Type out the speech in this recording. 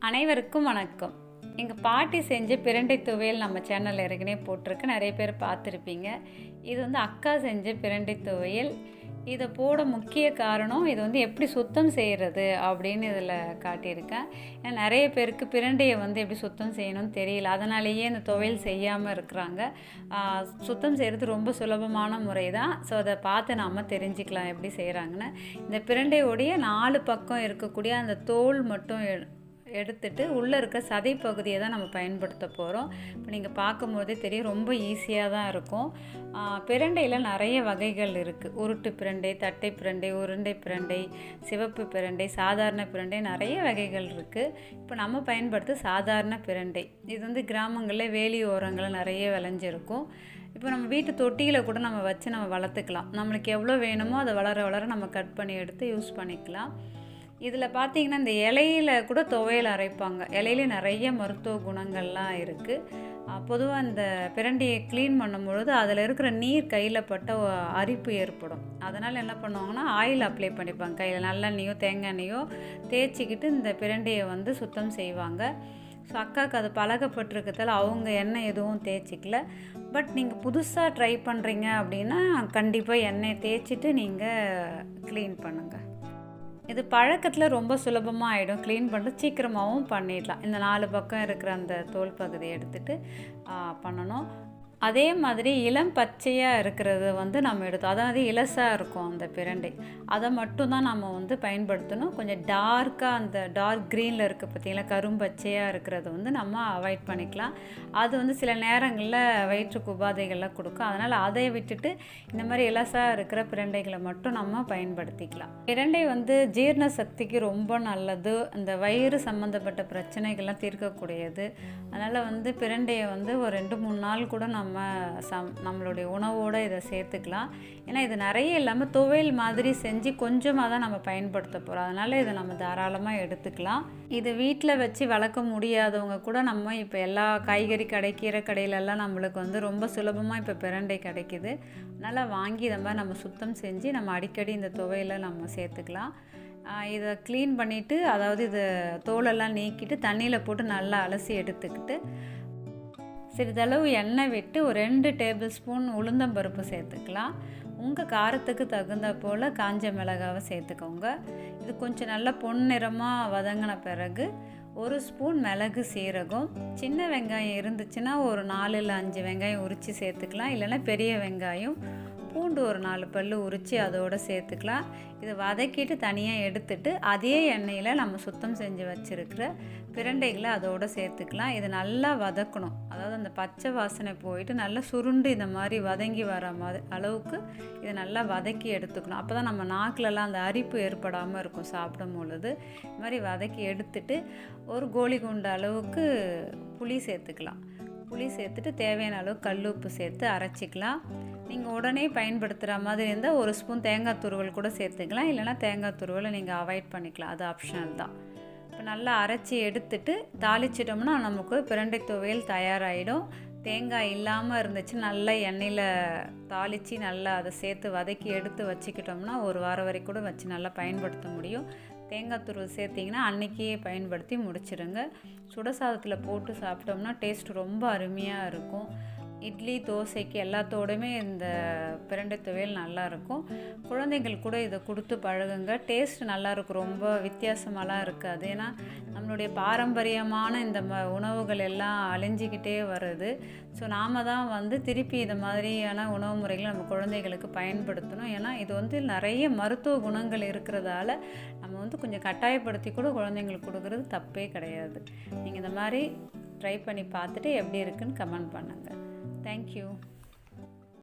அனைவருக்கும் வணக்கம். எங்கள் பாட்டி செஞ்ச பிரண்டை துவையல் நம்ம சேனலில் ஏற்கனவே போட்டிருக்கு. நிறைய பேர் பார்த்துருப்பீங்க. இது வந்து அக்கா செஞ்ச பிரண்டை துவையல். இதை போட முக்கிய காரணம் இது வந்து எப்படி சுத்தம் செய்கிறது அப்படின்னு இதில் காட்டியிருக்கேன். ஏன்னா நிறைய பேருக்கு பிரண்டையை வந்து எப்படி சுத்தம் செய்யணும்னு தெரியல. அதனாலேயே இந்த துவையல் செய்யாமல் இருக்கிறாங்க. சுத்தம் செய்கிறது ரொம்ப சுலபமான முறை தான் ஸோ அதை பார்த்து நாம் தெரிஞ்சுக்கலாம் எப்படி செய்கிறாங்கன்னு இந்த பிரண்டையோடைய நாலு பக்கம் இருக்கக்கூடிய அந்த தோல் மட்டும் எ- எடுத்துட்டு உள்ளே இருக்க சதை பகுதியை தான் நம்ம பயன்படுத்த போகிறோம் இப்போ நீங்கள் பார்க்கும்போதே தெரியும் ரொம்ப ஈஸியாக தான் இருக்கும். பிரண்டையில் நிறைய வகைகள் இருக்குது உருட்டு பிரண்டை தட்டை பிரண்டை உருண்டை பிரண்டை சிவப்பு பிரண்டை சாதாரண பிரண்டை நிறைய வகைகள் இருக்குது இப்போ நம்ம பயன்படுத்த சாதாரண பிரண்டை. இது வந்து கிராமங்களில் வேலி ஓரங்களில் நிறைய விளைஞ்சிருக்கும். இப்போ நம்ம வீட்டு தொட்டியில் கூட நம்ம வச்சு நம்ம வளர்த்துக்கலாம். நம்மளுக்கு எவ்வளோ வேணுமோ அதை வளர வளர நம்ம கட் பண்ணி எடுத்து யூஸ் பண்ணிக்கலாம். இதில் பார்த்தீங்கன்னா இந்த இலையில கூட துவையல் அரைப்பாங்க. இலையில நிறைய மருத்துவ குணங்கள்லாம் இருக்குது பொதுவாக அந்த பிரண்டியை க்ளீன் பண்ணும்பொழுது அதில் இருக்கிற நீர் கையில் பட்ட அரிப்பு ஏற்படும். அதனால் என்ன பண்ணுவாங்கன்னா ஆயில் அப்ளை பண்ணிப்பாங்க. கையில் நல்லெண்ணெயோ தேங்காய் எண்ணெயோ தேய்ச்சிக்கிட்டு இந்த பிரண்டையை வந்து சுத்தம் செய்வாங்க. ஸோ அக்காவுக்கு அது பழகப்பட்டிருக்கிறதால அவங்க எண்ணெய் எதுவும் தேய்ச்சிக்கல. பட் நீங்கள் புதுசாக ட்ரை பண்ணுறீங்க அப்படின்னா கண்டிப்பாக எண்ணெய் தேய்ச்சிட்டு நீங்கள் க்ளீன் பண்ணுங்கள் இது பழக்கத்தில் ரொம்ப சுலபமாக ஆகிடும் க்ளீன் பண்ணிட்டு சீக்கிரமாகவும் பண்ணிடலாம். இந்த நாலு பக்கம் இருக்கிற அந்த தோல் பகுதியை எடுத்துட்டு பண்ணணும். அதே மாதிரி இளம் பச்சையாக இருக்கிறது வந்து நம்ம எடுத்தோம். அதாவது இலசாக இருக்கும் அந்த பிரண்டை. அதை மட்டும்தான் நம்ம வந்து பயன்படுத்தணும். கொஞ்சம் டார்க்காக அந்த டார்க் க்ரீனில் இருக்க பார்த்தீங்களா? கரும்பச்சையாக இருக்கிறத வந்து நம்ம அவாய்ட் பண்ணிக்கலாம். அது வந்து சில நேரங்களில் வயிற்றுக்கு உபாதைகள்லாம் கொடுக்கும். அதனால் அதை விட்டுட்டு இந்த மாதிரி இலசாக இருக்கிற பிரண்டைகளை மட்டும் நம்ம பயன்படுத்திக்கலாம். பிரண்டை வந்து ஜீரண சக்திக்கு ரொம்ப நல்லது. அந்த வயிறு சம்மந்தப்பட்ட பிரச்சனைகள்லாம் தீர்க்கக்கூடியது. அதனால் வந்து பிரண்டையை வந்து ஒரு ரெண்டு மூணு நாள் கூட நம்ம நம்ம சம் நம்மளுடைய உணவோடு இதை சேர்த்துக்கலாம். ஏன்னா இது நிறைய இல்லாமல் துவையல் மாதிரி செஞ்சு கொஞ்சமாக தான் நம்ம பயன்படுத்த போகிறோம் அதனால் இதை நம்ம தாராளமாக எடுத்துக்கலாம். இது வீட்டில் வச்சு வளர்க்க முடியாதவங்க கூட நம்ம இப்போ எல்லா காய்கறி கடை கீரை கடையிலெல்லாம் நம்மளுக்கு வந்து ரொம்ப சுலபமாக இப்போ பிரண்டை கிடைக்குது. அதனால் வாங்கி இதை மாதிரி நம்ம சுத்தம் செஞ்சு நம்ம அடிக்கடி இந்த துவையில நம்ம சேர்த்துக்கலாம். இதை க்ளீன் பண்ணிவிட்டு அதாவது இதை தோலெல்லாம் நீக்கிட்டு தண்ணியில் போட்டு நல்லா அலசி எடுத்துக்கிட்டு சிறிதளவு எண்ணெய் விட்டு ஒரு ரெண்டு டேபிள் ஸ்பூன் உளுந்தம்பருப்பு சேர்த்துக்கலாம். உங்கள் காரத்துக்கு தகுந்த போல் காஞ்ச மிளகாவை சேர்த்துக்கோங்க. இது கொஞ்சம் நல்லா பொன்னிறமாக வதங்கின பிறகு ஒரு ஸ்பூன் மிளகு சீரகம். சின்ன வெங்காயம் இருந்துச்சுன்னா ஒரு நாலு இல்லை அஞ்சு வெங்காயம் உரித்து சேர்த்துக்கலாம். இல்லைன்னா பெரிய வெங்காயம் பூண்டு ஒரு நாலு பல்லு உரித்து அதோடு சேர்த்துக்கலாம். இதை வதக்கிட்டு தனியாக எடுத்துட்டு அதே எண்ணெயில் நம்ம சுத்தம் செஞ்சு வச்சுருக்கிற பிரண்டைகளை அதோடு சேர்த்துக்கலாம். இது நல்லா வதக்கணும். அதாவது அந்த பச்சை வாசனை போயிட்டு நல்லா சுருண்டு இந்த மாதிரி வதங்கி வர மாதிரி அளவுக்கு இதை நல்லா வதக்கி எடுத்துக்கணும். அப்போ தான் நம்ம நாக்கிலலாம் அந்த அரிப்பு ஏற்படாமல் இருக்கும் சாப்பிடும் பொழுது. இது மாதிரி வதக்கி எடுத்துட்டு ஒரு கோழி குண்டு அளவுக்கு புளி சேர்த்துக்கலாம். புளி சேர்த்துட்டு தேவையான அளவு கல் உப்பு சேர்த்து அரைச்சிக்கலாம். நீங்கள் உடனே பயன்படுத்துகிற மாதிரி இருந்தால் ஒரு ஸ்பூன் தேங்காய் துருவல் கூட சேர்த்துக்கலாம். இல்லைனா தேங்காய் துருவலை நீங்கள் அவாய்ட் பண்ணிக்கலாம். அது ஆப்ஷனல் தான். இப்போ நல்லா அரைச்சி எடுத்துட்டு தாளிச்சிட்டோம்னா நமக்கு பிரண்டை துவையல் தயாராகிடும் தேங்காய் இல்லாமல் இருந்துச்சு நல்லா எண்ணெயில் தாளித்து நல்லா அதை சேர்த்து வதக்கி எடுத்து வச்சுக்கிட்டோம்னா ஒரு வாரம் வரைக்கும் கூட வச்சு நல்லா பயன்படுத்த முடியும். தேங்காய் துருவல் சேர்த்திங்கன்னா அன்றைக்கே பயன்படுத்தி முடிச்சிடுங்க சுட சாதத்தில் போட்டு சாப்பிட்டோம்னா டேஸ்ட் ரொம்ப அருமையாக இருக்கும். இட்லி தோசைக்கு எல்லாத்தோடுமே இந்த பிரண்டை துவையல் நல்லாயிருக்கும். குழந்தைகள் கூட இதை கொடுத்து பழகுங்க. டேஸ்ட் நல்லா இருக்கும் ரொம்ப வித்தியாசமாலாம் இருக்காது. ஏன்னா நம்மளுடைய பாரம்பரியமான இந்த ம உணவுகள் எல்லாம் அழிஞ்சிக்கிட்டே வருது. ஸோ நாம் தான் வந்து திருப்பி இது மாதிரியான உணவு முறைகளை நம்ம குழந்தைகளுக்கு பயன்படுத்தணும். ஏன்னா இது வந்து நிறைய மருத்துவ குணங்கள் இருக்கிறதால நம்ம வந்து கொஞ்சம் கட்டாயப்படுத்தி கூட குழந்தைங்களுக்கு கொடுக்குறது தப்பே கிடையாது. நீங்கள் இந்த மாதிரி ட்ரை பண்ணி பார்த்துட்டு எப்படி இருக்குன்னு கமெண்ட் பண்ணுங்கள் Thank you.